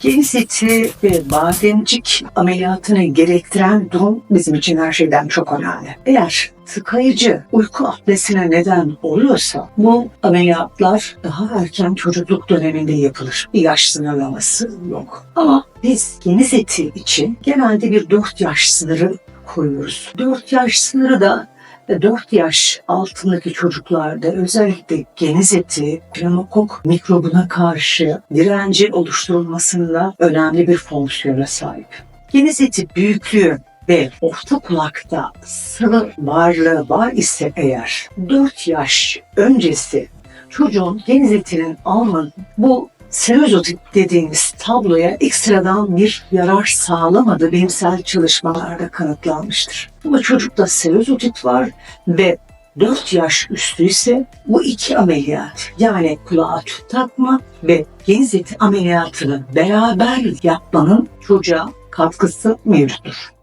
Geniz eti ve bademcik ameliyatını gerektiren durum bizim için her şeyden çok önemli. Eğer tıkayıcı uyku apnesine neden oluyorsa bu ameliyatlar daha erken çocukluk döneminde yapılır. Bir yaş sınırlaması yok. Ama biz geniz eti için genelde bir 4 yaş sınırı koyuyoruz. 4 yaş sınırı da 4 yaş altındaki çocuklarda özellikle geniz eti, pneumokok mikrobuna karşı direnci oluşturulmasında önemli bir fonksiyona sahip. Geniz eti büyüklüğü ve orta kulakta sıvı varlığı var ise eğer 4 yaş öncesi çocuğun geniz etinin almanın bu serozotip dediğimiz tabloya ekstradan bir yarar sağlamadığı bilimsel çalışmalarda kanıtlanmıştır. Ama çocukta serozotip var ve 4 yaş üstü ise bu iki ameliyat yani kulağa tüp takma ve geniz eti ameliyatını beraber yapmanın çocuğa katkısı mevcuttur.